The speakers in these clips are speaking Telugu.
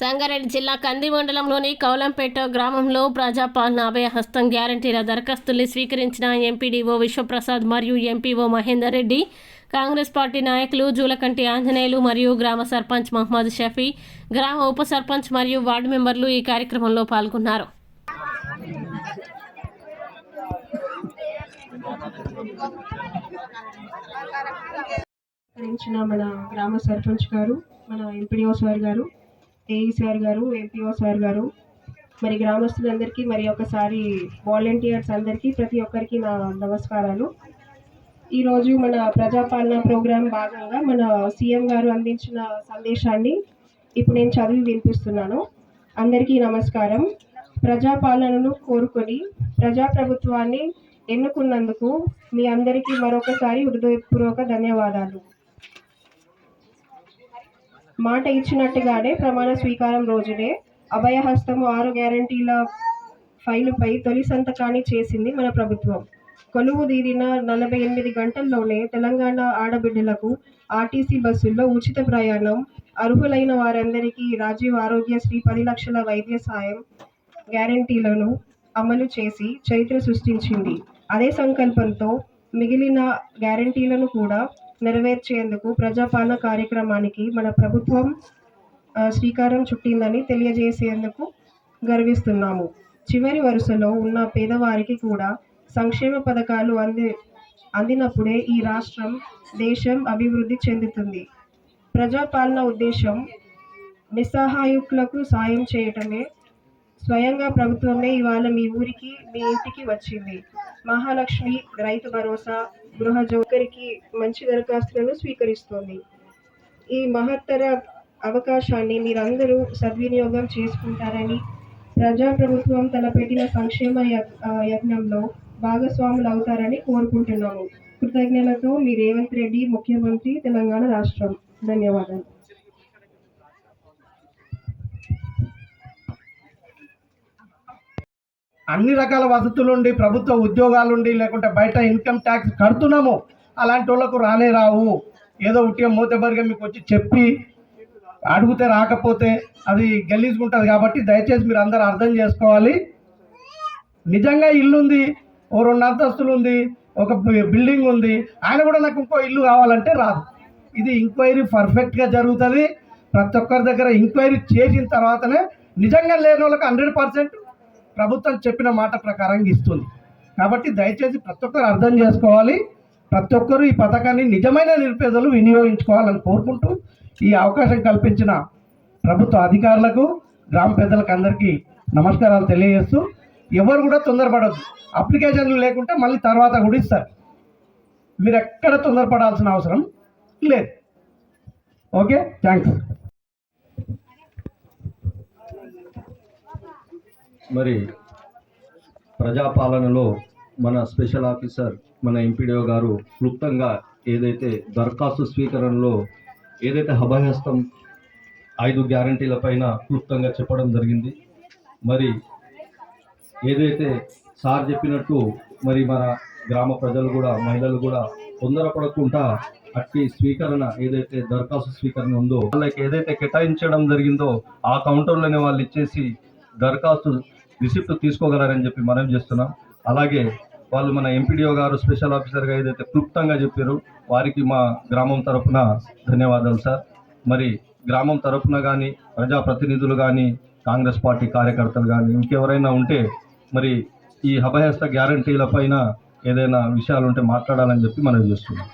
సంగారెడ్డి జిల్లా కంది మండలంలోని కౌలంపేట గ్రామంలో ప్రజాపాలన అభయ హస్తం గ్యారంటీల దరఖాస్తుల్ని స్వీకరించిన ఎంపీడీఓ విశ్వప్రసాద్ మరియు ఎంపీఓ మహేందర్ రెడ్డి. కాంగ్రెస్ పార్టీ నాయకులు జూలకంటి ఆంజనేయులు మరియు గ్రామ సర్పంచ్ మహమ్మద్ షఫీ గ్రామ ఉప సర్పంచ్ మరియు వార్డు మెంబర్లు ఈ కార్యక్రమంలో పాల్గొన్నారు. మన గ్రామ సర్పంచ్ గారు మన ఎంపీడీఓ సార్ గారు ఏఈ సార్ గారు ఎంపీఓ సార్ గారు మరి గ్రామస్తులందరికీ మరి ఒకసారి వాలంటీర్స్ అందరికీ ప్రతి ఒక్కరికి నా నమస్కారాలు. ఈరోజు మన ప్రజాపాలన ప్రోగ్రాం భాగంగా మన సీఎం గారు అందించిన సందేశాన్ని ఇప్పుడు నేను చదివి వినిపిస్తున్నాను. అందరికీ నమస్కారం. ప్రజాపాలనను కోరుకొని ప్రజాప్రభుత్వాన్ని ఎన్నుకున్నందుకు మీ అందరికీ మరొకసారి హృదయపూర్వక ధన్యవాదాలు. మాట ఇచ్చినట్టుగానే ప్రమాణ స్వీకారం రోజునే అభయహస్తము ఆరు గ్యారంటీల ఫైలుపై తొలి సంతకాన్ని చేసింది మన ప్రభుత్వం. కొలువు తీరిన నలభై ఎనిమిది గంటల్లోనే తెలంగాణ ఆడబిడ్డలకు ఆర్టీసీ బస్సుల్లో ఉచిత ప్రయాణం అర్హులైన వారందరికీ రాజీవ్ ఆరోగ్యశ్రీ పది లక్షల వైద్య సాయం గ్యారంటీలను అమలు చేసి చరిత్ర సృష్టించింది. అదే సంకల్పంతో మిగిలిన గ్యారంటీలను కూడా నెరవేర్చేందుకు ప్రజాపాలన కార్యక్రమానికి మన ప్రభుత్వం శ్రీకారం చుట్టిందని తెలియజేసేందుకు గర్విస్తున్నాము. చివరి వరుసలో ఉన్న పేదవారికి కూడా సంక్షేమ పథకాలు అంది అందినప్పుడే ఈ రాష్ట్రం దేశం అభివృద్ధి చెందుతుంది. ప్రజాపాలన ఉద్దేశం నిస్సహాయకులకు సాయం చేయటమే స్వయంగా ప్రభుత్వమే ఇవాళ మీ ఊరికి మీ ఇంటికి వచ్చింది. మహాలక్ష్మి రైతు భరోసా గృహ జోకరికి మంచి దరఖాస్తులను స్వీకరిస్తోంది. ఈ మహత్తర అవకాశాన్ని మీరందరూ సద్వినియోగం చేసుకుంటారని ప్రజాప్రభుత్వం తలపెట్టిన సంక్షేమ యజ్ఞంలో భాగస్వాములు అవుతారని కోరుకుంటున్నాము. కృతజ్ఞతలతో మీ రేవంత్ రెడ్డి ముఖ్యమంత్రి తెలంగాణ రాష్ట్రం. ధన్యవాదాలు. అన్ని రకాల వసతులుండి ప్రభుత్వ ఉద్యోగాలుండి లేకుంటే బయట ఇన్కమ్ ట్యాక్స్ కడుతున్నాము. అలాంటి వాళ్ళకు రానే రావు. ఏదో ఉట్టి మూతబరిగా మీకు వచ్చి చెప్పి అడిగితే రాకపోతే అది గలీజుకుంటుంది కాబట్టి దయచేసి మీరు అందరూ అర్థం చేసుకోవాలి. నిజంగా ఇల్లు ఉంది ఓ రెండు అంతస్తులు ఉంది ఒక బిల్డింగ్ ఉంది ఆయన కూడా నాకు ఇంకో ఇల్లు కావాలంటే రాదు. ఇది ఎంక్వైరీ పర్ఫెక్ట్గా జరుగుతుంది. ప్రతి ఒక్కరి దగ్గర ఎంక్వైరీ చేసిన తర్వాతనే నిజంగా లేని వాళ్ళకి హండ్రెడ్ పర్సెంట్ ప్రభుత్వం చెప్పిన మాట ప్రకారం ఇస్తుంది. కాబట్టి దయచేసి ప్రతి ఒక్కరు అర్థం చేసుకోవాలి. ప్రతి ఒక్కరు ఈ పథకాన్ని నిజమైన నిరుపేదలు వినియోగించుకోవాలని కోరుకుంటూ ఈ అవకాశం కల్పించిన ప్రభుత్వ అధికారులకు గ్రామ పెద్దలకు అందరికీ నమస్కారాలు తెలియజేస్తూ ఎవరు కూడా తొందరపడద్దు. అప్లికేషన్లు లేకుంటే మళ్ళీ తర్వాత కూడా ఇస్తారు. మీరు ఎక్కడ తొందరపడాల్సిన అవసరం లేదు. ఓకే? థ్యాంక్స్. మరి ప్రజాపాలనలో మన స్పెషల్ ఆఫీసర్ మన ఎంపీడీఓ గారు క్లుప్తంగా ఏదైతే దరఖాస్తు స్వీకరణలో ఏదైతే అభయహస్తం ఐదు గ్యారంటీల పైన క్లుప్తంగా చెప్పడం జరిగింది మరి ఏదైతే సార్ చెప్పినట్టు మరి మన గ్రామ ప్రజలు కూడా మహిళలు కూడా తొందరపడకుండా అట్టి స్వీకరణ ఏదైతే దరఖాస్తు స్వీకరణ ఉందో వాళ్ళకి ఏదైతే కేటాయించడం జరిగిందో ఆ కౌంటర్లోనే వాళ్ళు ఇచ్చేసి దరఖాస్తు రిసిప్ట్ తీసుకోగలరని చెప్పి మనం చేస్తున్నాం. అలాగే వాళ్ళు మన ఎంపీడీఓ గారు స్పెషల్ ఆఫీసర్గా ఏదైతే క్లుప్తంగా చెప్పారో వారికి మా గ్రామం తరఫున ధన్యవాదాలు సార్. మరి గ్రామం తరఫున కానీ ప్రజాప్రతినిధులు కానీ కాంగ్రెస్ పార్టీ కార్యకర్తలు కానీ ఇంకెవరైనా ఉంటే మరి ఈ అభయస్థ గ్యారంటీల పైన ఏదైనా విషయాలు ఉంటే మాట్లాడాలని చెప్పి మనం చేస్తున్నాం.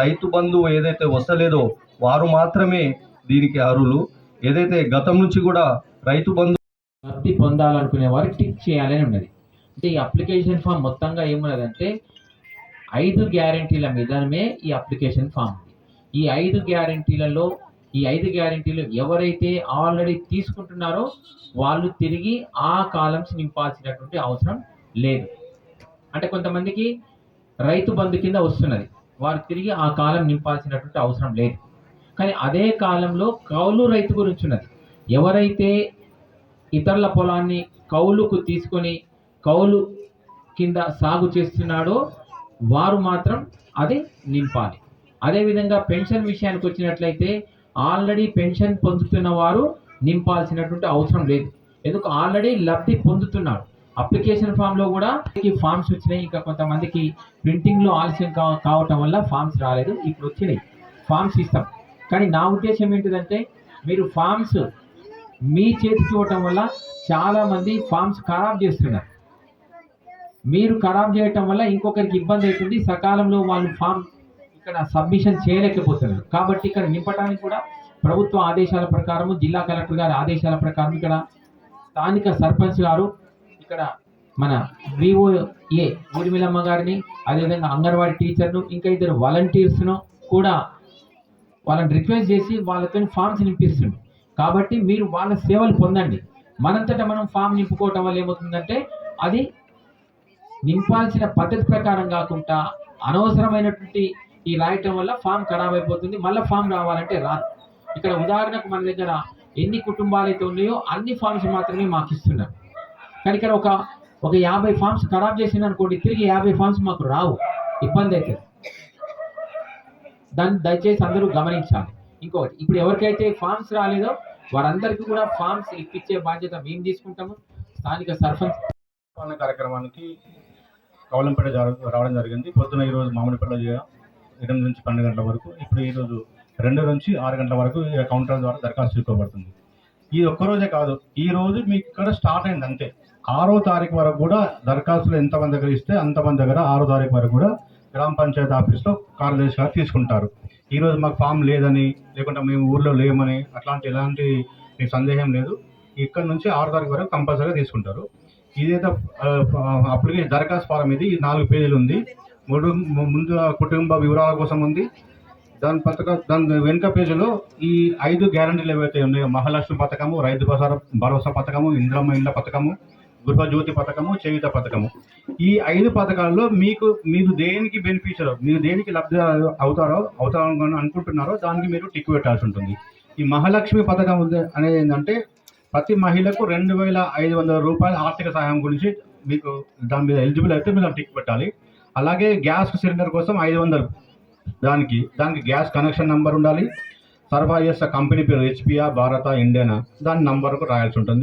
రైతు బంధువు ఏదైతే వస్తలేదో వారు మాత్రమే దీనికి అర్హులు. ఏదైతే గతం నుంచి కూడా రైతు బంధు లబ్ధి పొందాలనుకునే వారు టిక్ చేయాలని ఉన్నది. అంటే ఈ అప్లికేషన్ ఫామ్ మొత్తంగా ఏమున్నదంటే ఐదు గ్యారంటీల మీదనే ఈ అప్లికేషన్ ఫామ్ ఉంది. ఈ ఐదు గ్యారంటీలలో ఈ ఐదు గ్యారంటీలు ఎవరైతే ఆల్రెడీ తీసుకుంటున్నారో వాళ్ళు తిరిగి ఆ కాలమ్స్ నింపాల్సినటువంటి అవసరం లేదు. అంటే కొంతమందికి రైతు బంధు కింద వస్తున్నది. వారు తిరిగి ఆ కాలం నింపాల్సినటువంటి అవసరం లేదు. కానీ అదే కాలంలో కౌలు రైతు గురించి ఉన్నది. ఎవరైతే ఇతరుల పొలాన్ని కౌలుకు తీసుకొని కౌలు కింద సాగు చేస్తున్నాడో వారు మాత్రం అది నింపాలి. అదేవిధంగా పెన్షన్ విషయానికి వచ్చినట్లయితే ఆల్రెడీ పెన్షన్ పొందుతున్న వారు నింపాల్సినటువంటి అవసరం లేదు. ఎందుకు? ఆల్రెడీ లబ్ధి పొందుతున్నాడు అప్లికేషన్ ఫామ్లో కూడా ఫామ్స్ వచ్చినాయి. ఇంకా కొంతమందికి ప్రింటింగ్లో ఆలస్యం కా కావటం వల్ల ఫామ్స్ రాలేదు. ఇప్పుడు వచ్చినాయి. ఫామ్స్ ఇస్తాం. కానీ నా ఉద్దేశం ఏంటిదంటే మీరు ఫామ్స్ మీ చేతికి ఇవ్వటం వల్ల చాలామంది ఫామ్స్ ఖరాబ్ చేస్తున్నారు. మీరు ఖరాబ్ చేయటం వల్ల ఇంకొకరికి ఇబ్బంది అవుతుంది. సకాలంలో వాళ్ళు ఫామ్ ఇక్కడ సబ్మిషన్ చేయలేకపోతున్నారు. కాబట్టి ఇక్కడ నింపడానికి కూడా ప్రభుత్వ ఆదేశాల ప్రకారము జిల్లా కలెక్టర్ గారి ఆదేశాల ప్రకారం ఇక్కడ స్థానిక సర్పంచ్ గారు ఇక్కడ మన విఓఏ ఊర్మిళమ్మ గారిని అదేవిధంగా అంగన్వాడీ టీచర్ను ఇంకా ఇద్దరు వాలంటీర్స్ను కూడా వాళ్ళని రిక్వెస్ట్ చేసి వాళ్ళతో ఫామ్స్ నింపిస్తుండు కాబట్టి మీరు వాళ్ళ సేవలు పొందండి. మనంతటా మనం ఫామ్ నింపుకోవటం వల్ల ఏమవుతుందంటే అది నింపాల్సిన పద్ధతి ప్రకారం కాకుండా అనవసరమైనటువంటి ఈ రాయటం వల్ల ఫామ్ ఖరాబ్ అయిపోతుంది. మళ్ళీ ఫామ్ రావాలంటే రాదు. ఇక్కడ ఉదాహరణకు మన దగ్గర ఎన్ని కుటుంబాలు అయితే ఉన్నాయో అన్ని ఫామ్స్ మాత్రమే మాకు ఇస్తున్నారు. కానీ ఇక్కడ ఒక ఒక యాభై ఫామ్స్ ఖరాబ్ చేసింది అనుకోండి తిరిగి యాభై ఫామ్స్ మాకు రావు. ఇబ్బంది అవుతుంది దాన్ని దయచేసి అందరూ గమనించాలి. ఇంకొకటి ఇప్పుడు ఎవరికైతే ఫామ్స్ రాలేదో వారందరికీ కూడా ఫామ్స్ ఇప్పించే బాధ్యత మేము తీసుకుంటాము. స్థానిక సర్పంచ్ పాలన కార్యక్రమానికి కవలంపేట రావడం జరిగింది. పొద్దున ఈరోజు మామిడిపల్లి ఎనిమిది నుంచి పన్నెండు గంటల వరకు ఇప్పుడు ఈరోజు రెండు నుంచి ఆరు గంటల వరకు కౌంటర్ ద్వారా దరఖాస్తు తీసుకోబడుతుంది ఈ ఒక్కరోజే కాదు ఈ రోజు మీకు ఇక్కడ స్టార్ట్ అయింది అంతే. ఆరో తారీఖు వరకు కూడా దరఖాస్తులు ఎంతమంది దగ్గర ఇస్తే అంతమంది దగ్గర ఆరో తారీఖు వరకు కూడా గ్రామ పంచాయతీ ఆఫీస్లో కార్యదర్శి గారు తీసుకుంటారు ఈరోజు మాకు ఫామ్ లేదని లేకుంటే మేము ఊర్లో లేమని అట్లాంటి ఎలాంటి మీకు సందేహం లేదు. ఇక్కడ నుంచి ఆరు తారీఖు వరకు కంపల్సరీగా తీసుకుంటారు. ఇదైతే అప్లికేషన్ దరఖాస్తు ఫారం ఇది ఇది నాలుగు పేజీలు ఉంది. మూడు ముందు కుటుంబ వివరాల కోసం ఉంది. దాని పథకం దాని వెనుక పేజీలో ఈ ఐదు గ్యారంటీలు ఏవైతే ఉన్నాయో మహాలక్ష్మి పథకము రైతు భరోసా భరోసా పథకము ఇంద్రమ్మ ఇండ్ల పథకము గృహజ్యోతి పథకము చేయుత పథకము. ఈ ఐదు పథకాల్లో మీకు మీరు దేనికి బెనిఫిషియర్ మీరు దేనికి లబ్ధి అవుతారో అవుతారని అనుకుంటున్నారో దానికి మీరు టిక్ పెట్టాల్సి ఉంటుంది. ఈ మహాలక్ష్మి పథకం అనేది ఏంటంటే ప్రతి మహిళకు రెండు వేల ఐదు వందల రూపాయల ఆర్థిక సహాయం గురించి మీకు దాని మీద ఎలిజిబుల్ అయితే మీరు టిక్ పెట్టాలి. అలాగే గ్యాస్ సిలిండర్ కోసం ఐదు వందలు. దానికి దానికి గ్యాస్ కనెక్షన్ నెంబర్ ఉండాలి. సరఫరా చేసే కంపెనీ పేరు హెచ్పిఆ భారత ఇండియనా దాని నంబర్కు రాయాల్సి ఉంటుంది.